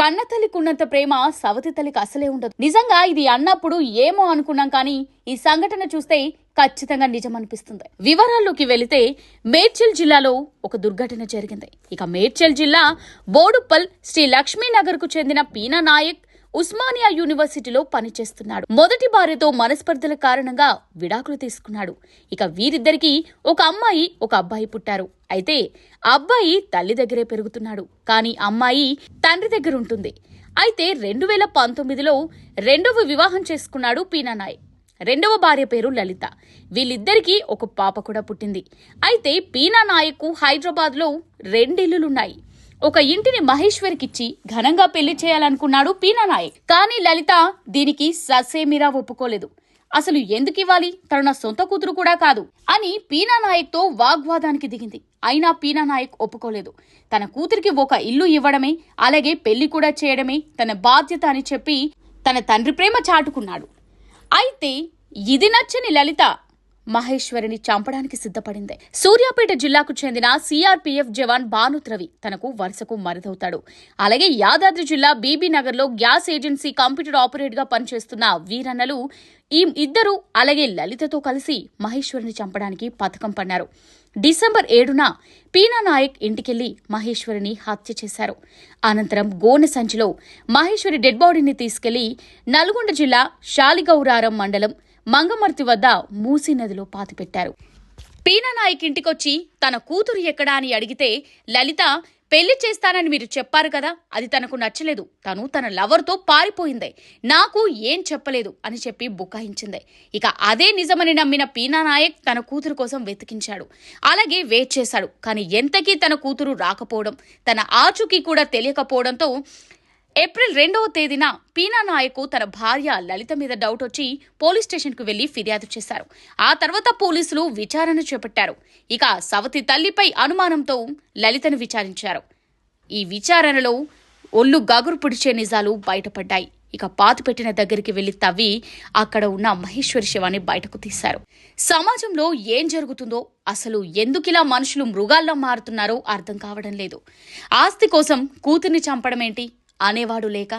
కన్న తల్లికున్నంత ప్రేమ సవతి తల్లికి అసలే ఉండదు. నిజంగా ఇది అన్నప్పుడు ఏమో అనుకున్నాం కానీ ఈ సంఘటన చూస్తే ఖచ్చితంగా నిజం అనిపిస్తుంది వివరాల్లోకి వెళితే మేడ్చల్ జిల్లాలో ఒక దుర్ఘటన జరిగింది. ఇక మేడ్చల్ జిల్లా బోడుప్పల్ శ్రీ లక్ష్మీనగర్కు చెందిన పీనా నాయక్ ఉస్మానియా యూనివర్సిటీలో పనిచేస్తున్నాడు. మొదటి భార్యతో మనస్పర్ధల కారణంగా విడాకులు తీసుకున్నాడు. ఇక వీరిద్దరికీ ఒక అమ్మాయి ఒక అబ్బాయి పుట్టారు. అయితే అబ్బాయి తల్లి దగ్గరే పెరుగుతున్నాడు. కానీ అమ్మాయి తండ్రి దగ్గర ఉంటుంది అయితే రెండు వేల పంతొమ్మిదిలో రెండవ వివాహం చేసుకున్నాడు పీనానాయ్ రెండవ భార్య పేరు లలిత. వీళ్ళిద్దరికీ ఒక పాప కూడా పుట్టింది. అయితే పీనా నాయక్ హైదరాబాద్లో రెండిల్లులున్నాయి ఒక ఇంటిని మహేశ్వరికిచ్చి ఘనంగా పెళ్ళి చేయాలనుకున్నాడు పీనా నాయక్ కానీ లలిత దీనికి ససేమిరా ఒప్పుకోలేదు. అసలు ఎందుకు ఇవ్వాలి తను నా సొంత కూతురు కూడా కాదు అని పీనా నాయక్తో వాగ్వాదానికి దిగింది. అయినా పీనా నాయక్ ఒప్పుకోలేదు. తన కూతురికి ఒక ఇల్లు ఇవ్వడమే అలాగే పెళ్ళి కూడా చేయడమే తన బాధ్యత అని చెప్పి తన తండ్రి ప్రేమ చాటుకున్నాడు. అయితే ఇది నచ్చని లలిత మహేశ్వరిని చంపడానికి సిద్ధపడింది. సూర్యాపేట జిల్లాకు చెందిన సిఆర్పీఎఫ్ జవాన్ భానుత్రవి తనకు వరుసకు మరదవుతాడు. అలాగే యాదాద్రి జిల్లా బీబీ గ్యాస్ ఏజెన్సీ కంప్యూటర్ ఆపరేటర్గా పనిచేస్తున్న వీరన్నలు ఈ ఇద్దరు అలాగే లలితతో కలిసి మహేశ్వరిని చంపడానికి పథకం పన్నారు. డిసెంబర్ ఏడున పీనా నాయక్ ఇంటికెళ్ళి మహేశ్వరిని హత్య చేశారు. అనంతరం గోనె సంచిలో మహేశ్వరి డెడ్ బాడీని తీసుకెళ్ళి నల్గొండ జిల్లా శాలిగౌరారం మండలం మంగమర్తి వద్ద మూసీ నదిలో పాతిపెట్టారు. పీనానాయక్ ఇంటికొచ్చి తన కూతురు ఎక్కడా అని అడిగితే లలిత పెళ్ళి చేస్తానని మీరు చెప్పారు కదా అది తనకు నచ్చలేదు. తను తన లవర్తో పారిపోయింది. నాకు ఏం చెప్పలేదు అని చెప్పి బుకాయించింది. ఇక అదే నిజమని నమ్మిన పీనా నాయక్ తన కూతురు కోసం వెతికించాడు. అలాగే వెయిట్ చేశాడు. కానీ ఎంతకీ తన కూతురు రాకపోవడం తన ఆచూకీ కూడా తెలియకపోవడంతో ఏప్రిల్ రెండవ తేదీన పీనా నాయకు తన భార్య లలిత మీద డౌట్ వచ్చి పోలీస్ స్టేషన్కు వెళ్ళి ఫిర్యాదు చేశారు. ఆ తర్వాత పోలీసులు విచారణ చేపట్టారు. ఇక సవతి తల్లిపై అనుమానంతో లలితను విచారించారు. ఈ విచారణలో ఒళ్ళు గగురు పుడిచే నిజాలు బయటపడ్డాయి. ఇక పాతిపెట్టిన దగ్గరికి వెళ్ళి తవ్వి అక్కడ ఉన్న మహేశ్వరి శివాన్ని బయటకు తీశారు. సమాజంలో ఏం జరుగుతుందో అసలు ఎందుకిలా మనుషులు మృగాల్లో మారుతున్నారో అర్థం కావడం లేదు. ఆస్తి కోసం కూతుర్ని చంపడం ఏంటి అనేవాడు లేక